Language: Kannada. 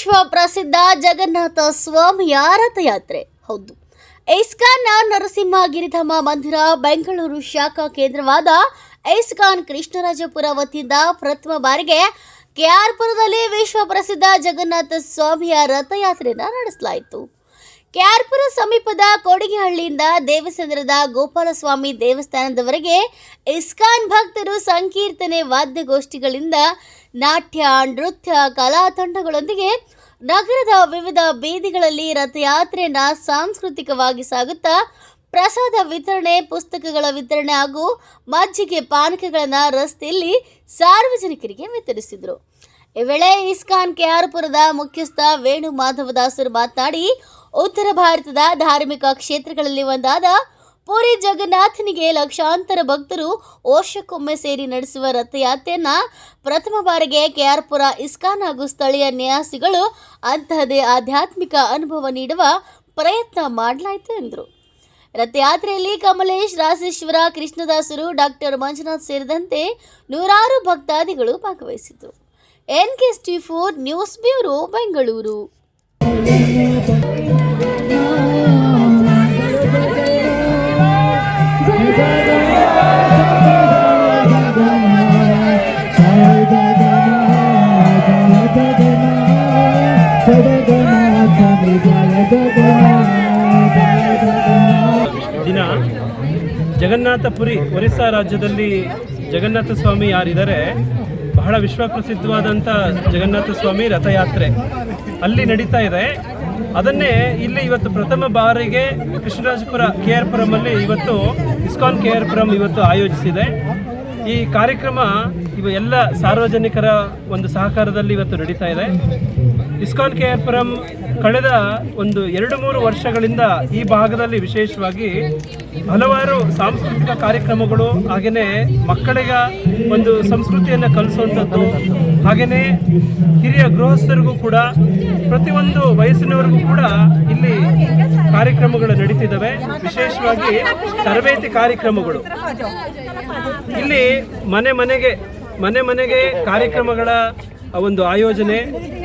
ವಿಶ್ವ ಪ್ರಸಿದ್ಧ ಜಗನ್ನಾಥ ಸ್ವಾಮಿಯ ರಥಯಾತ್ರೆ ಹೌದು. ಇಸ್ಕಾನ್ನ ನರಸಿಂಹ ಗಿರಿಧಾಮ ಮಂದಿರ, ಬೆಂಗಳೂರು ಶಾಖಾ ಕೇಂದ್ರವಾದ ಐಸ್ಕಾನ್ ಕೃಷ್ಣರಾಜಪುರ ವತಿಯಿಂದ ಪ್ರಥಮ ಬಾರಿಗೆ ಕೆಆರ್ಪುರದಲ್ಲಿ ವಿಶ್ವ ಪ್ರಸಿದ್ಧ ಜಗನ್ನಾಥ ಸ್ವಾಮಿಯ ರಥಯಾತ್ರೆಯನ್ನು ನಡೆಸಲಾಯಿತು. ಕೆಆರ್ಪುರ ಸಮೀಪದ ಕೋಡಿಗೆಹಳ್ಳಿಯಿಂದ ದೇವಸಂದ್ರದ ಗೋಪಾಲಸ್ವಾಮಿ ದೇವಸ್ಥಾನದವರೆಗೆ ಇಸ್ಕಾನ್ ಭಕ್ತರು ಸಂಕೀರ್ತನೆ ವಾದ್ಯಗೋಷ್ಠಿಗಳಿಂದ ನಾಟ್ಯ, ನೃತ್ಯ, ಕಲಾ ತಂಡಗಳೊಂದಿಗೆ ನಗರದ ವಿವಿಧ ಬೀದಿಗಳಲ್ಲಿ ರಥಯಾತ್ರೆಯನ್ನ ಸಾಂಸ್ಕೃತಿಕವಾಗಿ ಸಾಗುತ್ತಾ ಪ್ರಸಾದ ವಿತರಣೆ, ಪುಸ್ತಕಗಳ ವಿತರಣೆ ಹಾಗೂ ಮಜ್ಜಿಗೆ ಪಾನಕಗಳನ್ನು ರಸ್ತೆಯಲ್ಲಿ ಸಾರ್ವಜನಿಕರಿಗೆ ವಿತರಿಸಿದರು. ಈ ವೇಳೆ ಇಸ್ಕಾನ್ ಕೆಆರ್ಪುರದ ಮುಖ್ಯಸ್ಥ ವೇಣು ಮಾಧವದಾಸರು ಮಾತನಾಡಿ ಉತ್ತರ ಭಾರತದ ಧಾರ್ಮಿಕ ಕ್ಷೇತ್ರಗಳಲ್ಲಿ ಒಂದಾದ ಪುರಿ ಜಗನ್ನಾಥನಿಗೆ ಲಕ್ಷಾಂತರ ಭಕ್ತರು ವರ್ಷಕ್ಕೊಮ್ಮೆ ಸೇರಿ ನಡೆಸುವ ರಥಯಾತ್ರೆಯನ್ನ ಪ್ರಥಮ ಬಾರಿಗೆ ಕೆಆರ್ಪುರ ಇಸ್ಕಾನ್ ಹಾಗೂ ಸ್ಥಳೀಯ ನ್ಯಾಸಿಗಳು ಅಂತಹದೇ ಆಧ್ಯಾತ್ಮಿಕ ಅನುಭವ ನೀಡುವ ಪ್ರಯತ್ನ ಮಾಡಲಾಯಿತು ಎಂದರು. ರಥಯಾತ್ರೆಯಲ್ಲಿ ಕಮಲೇಶ್ ರಾಸೇಶ್ವರ ಕೃಷ್ಣದಾಸರು, ಡಾಕ್ಟರ್ ಮಂಜುನಾಥ್ ಸೇರಿದಂತೆ ನೂರಾರು ಭಕ್ತಾದಿಗಳು ಭಾಗವಹಿಸಿದ್ದರು. ಎನ್ ಕೆ ಸ್ಟಿ ಫೋರ್ ನ್ಯೂಸ್ ಬ್ಯೂರೋ, ಬೆಂಗಳೂರು. ದಿನ ಜಗನ್ನಾಥಪುರಿ ಒರಿಸ್ಸಾ ರಾಜ್ಯದಲ್ಲಿ ಜಗನ್ನಾಥ ಸ್ವಾಮಿ ಯಾರಿದ್ದಾರೆ? ಬಹಳ ವಿಶ್ವಪ್ರಸಿದ್ಧವಾದಂಥ ಜಗನ್ನಾಥ ಸ್ವಾಮಿ ರಥಯಾತ್ರೆ. ಅಲ್ಲಿ ನಡೀತಾ ಇದೆ. ಅದನ್ನೇ ಇಲ್ಲಿ ಇವತ್ತು ಪ್ರಥಮ ಬಾರಿಗೆ ಕೃಷ್ಣರಾಜಪುರ ಕೆ ಆರ್ ಪುರಮಲ್ಲಿ ಇವತ್ತು ಇಸ್ಕಾನ್ ಕೆ ಆರ್ ಪುರಂ ಇವತ್ತು ಆಯೋಜಿಸಿದೆ. ಈ ಕಾರ್ಯಕ್ರಮ ಇವ ಎಲ್ಲ ಸಾರ್ವಜನಿಕರ ಒಂದು ಸಹಕಾರದಲ್ಲಿ ಇವತ್ತು ನಡೀತಾ ಇದೆ. ಇಸ್ಕಾನ್ ಕೆ ಆರ್ ಕಳೆದ ಒಂದು ಎರಡು ಮೂರು ವರ್ಷಗಳಿಂದ ಈ ಭಾಗದಲ್ಲಿ ವಿಶೇಷವಾಗಿ ಹಲವಾರು ಸಾಂಸ್ಕೃತಿಕ ಕಾರ್ಯಕ್ರಮಗಳು, ಹಾಗೆಯೇ ಮಕ್ಕಳಿಗ ಒಂದು ಸಂಸ್ಕೃತಿಯನ್ನು ಕಲಿಸುವಂಥದ್ದು ಹಾಗೆಯೇ ಹಿರಿಯ ಗೃಹಸ್ಥರಿಗೂ ಕೂಡ, ಪ್ರತಿಯೊಂದು ವಯಸ್ಸಿನವರಿಗೂ ಕೂಡ ಇಲ್ಲಿ ಕಾರ್ಯಕ್ರಮಗಳು ನಡೀತಿದ್ದಾವೆ. ವಿಶೇಷವಾಗಿ ತರಬೇತಿ ಕಾರ್ಯಕ್ರಮಗಳು. ಇಲ್ಲಿ ಮನೆ ಮನೆಗೆ ಮನೆ ಮನೆಗೆ ಕಾರ್ಯಕ್ರಮಗಳ ಒಂದು ಆಯೋಜನೆ.